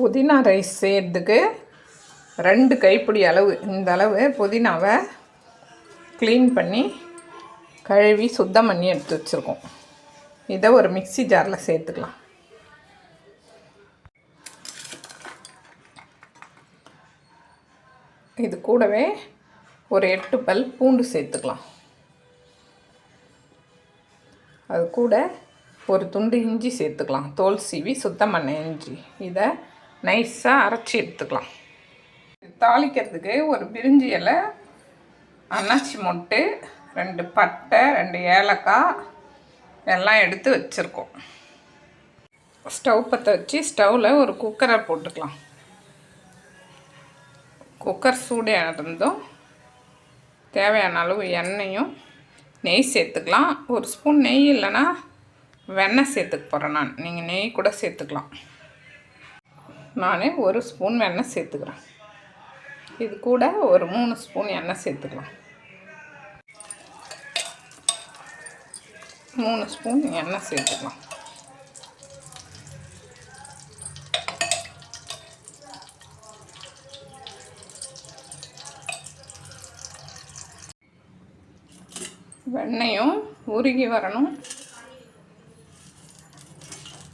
புதினா ரைஸ் செய்கிறதுக்கு ரெண்டு கைப்பிடி அளவு. இந்த அளவு புதினாவை க்ளீன் பண்ணி கழுவி சுத்தம் பண்ணி எடுத்து வச்சுருக்கோம். இதை ஒரு மிக்ஸி ஜாரில் சேர்த்துக்கலாம். இது கூடவே ஒரு எட்டு பல் பூண்டு சேர்த்துக்கலாம். அது கூட ஒரு துண்டு இஞ்சி சேர்த்துக்கலாம். தோல் சீவி சுத்தம் பண்ண இஞ்சி. இதை நைஸாக அரைச்சி எடுத்துக்கலாம். தாளிக்கிறதுக்கு ஒரு பிரிஞ்சி இலை அன்னாச்சி மொட்டு ரெண்டு பட்டை ரெண்டு ஏலக்காய் எல்லாம் எடுத்து வச்சுருக்கோம். ஸ்டவ் பற்ற வச்சு ஸ்டவ்வில் ஒரு குக்கரை போட்டுக்கலாம். குக்கர் சூடு இருந்தும் தேவையான அளவு எண்ணெயும் நெய் சேர்த்துக்கலாம். ஒரு ஸ்பூன் நெய் இல்லைன்னா வெண்ணெய் சேர்த்துக்க போகிறேன் நான். நீங்கள் நெய் கூட சேர்த்துக்கலாம். நான் ஒரு ஸ்பூன் வெண்ணெய் சேர்த்துக்கிறேன். இது கூட ஒரு மூணு ஸ்பூன் எண்ணெய் சேர்த்துக்கலாம். மூணு ஸ்பூன் எண்ணெய் சேர்த்துக்கலாம். வெண்ணெயும் உருகி வரணும்.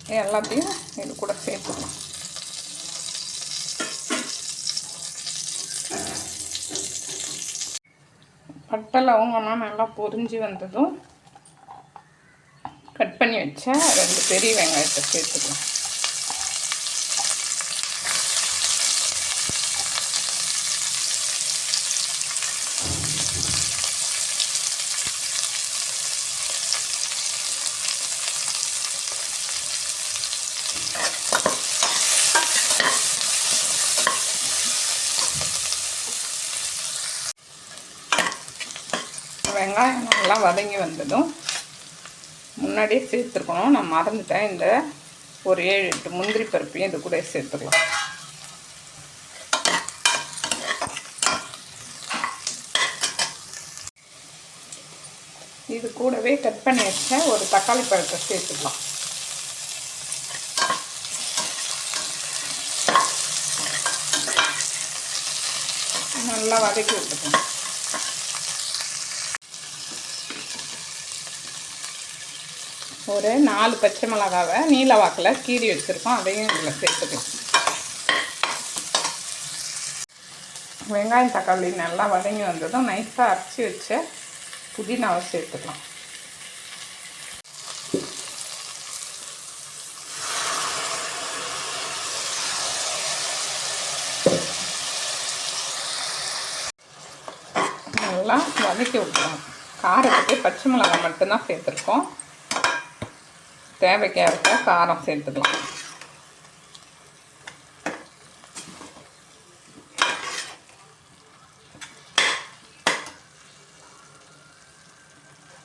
எல்லாத்தையும் இது கூட சேர்த்துக்கலாம். பட்டை லவங்கம்லாம் நல்லா பொறிஞ்சு வந்ததும் கட் பண்ணி வச்ச ரெண்டு பெரிய வெங்காயத்தை சேர்த்துக்கலாம். வெங்காயம் நல்லா வதங்கி வந்ததும் முன்னாடியே சேர்த்துருக்கணும். நான் மறந்துட்டேன். இந்த ஒரு ஏழு எட்டு முந்திரி பருப்பையும் இது கூட சேர்த்துக்கலாம். இது கூடவே கட் பண்ணி வச்ச ஒரு தக்காளி பழத்தை சேர்த்துக்கலாம். நல்லா வதக்கி விட்டுக்கணும். ஒரு நாலு பச்சை மிளகாவை நீல வாக்கில் கீறி வச்சுருக்கோம். அதையும் இதில் சேர்த்துக்கலாம் வெங்காயம் தக்காளி நல்லா வதங்கி வந்ததும் நைஸாக அரைச்சி வச்ச புதினாவை சேர்த்துக்கலாம். நல்லா வதக்கி விட்டுருவோம் காரத்துக்கு பச்சை மிளகாய் மட்டும்தான் சேர்த்துருக்கோம். தேவைக்கேற்ப காரம் சேர்த்துக்கலாம்.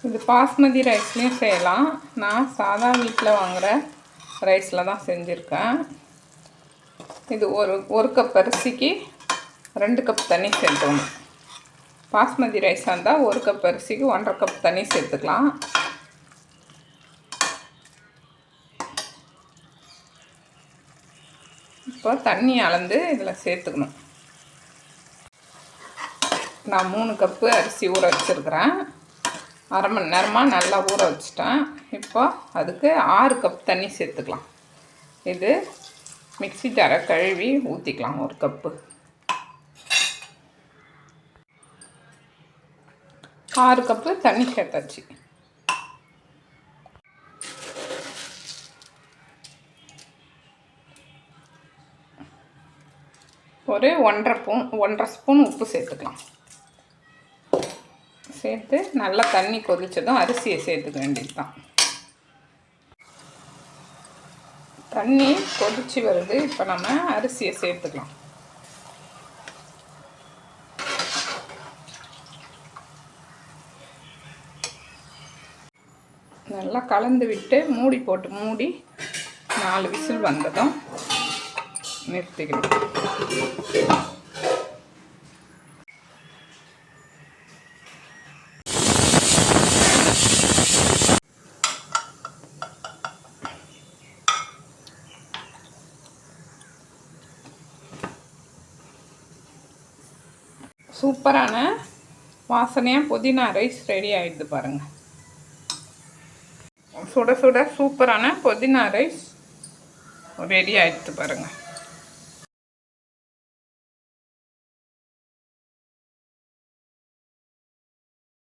இது பாஸ்மதி ரைஸ்லேயும் செய்யலாம். நான் சாதா வீட்டில் வாங்குகிற ரைஸில் தான் செஞ்சுருக்கேன். இது ஒரு ஒரு கப் அரிசிக்கு ரெண்டு கப் தண்ணி சேர்த்துக்கணும். பாஸ்மதி ரைஸாக இருந்தால் ஒரு கப் அரிசிக்கு ஒன்றரை கப் தண்ணி சேர்த்துக்கலாம். இப்போ தண்ணி அளந்து இதில் சேர்த்துக்கணும். நான் மூணு கப்பு அரிசி ஊற வச்சுருக்கிறேன். அரை மணி நேரமாக நல்லா ஊற வச்சுட்டேன். இப்போ அதுக்கு ஆறு கப் தண்ணி சேர்த்துக்கலாம். இது மிக்சி ஜாரை கழுவி ஊற்றிக்கலாம் ஒரு கப்பு. ஆறு கப்பு தண்ணி சேர்த்தாச்சு. ஒரு ஒன்றரை ஸ்பூன் ஒன்றரை ஸ்பூன் உப்பு சேர்த்துக்கலாம். சேர்த்து நல்லா தண்ணி கொதித்ததும் அரிசியை சேர்த்துக்க வேண்டியது தான் தண்ணி கொதிச்சு வருது இப்போ நம்ம அரிசியை சேர்த்துக்கலாம். நல்லா கலந்து விட்டு மூடி போட்டு மூடி நாலு விசில் வந்ததும் நிறுத்திக்கணும் சூப்பரான வாசனையாக புதினா ரைஸ் ரெடி ஆகிடுது பாருங்க. சுட சுட சூப்பரான புதினா ரைஸ் ரெடி ஆகிடுது பாருங்கள்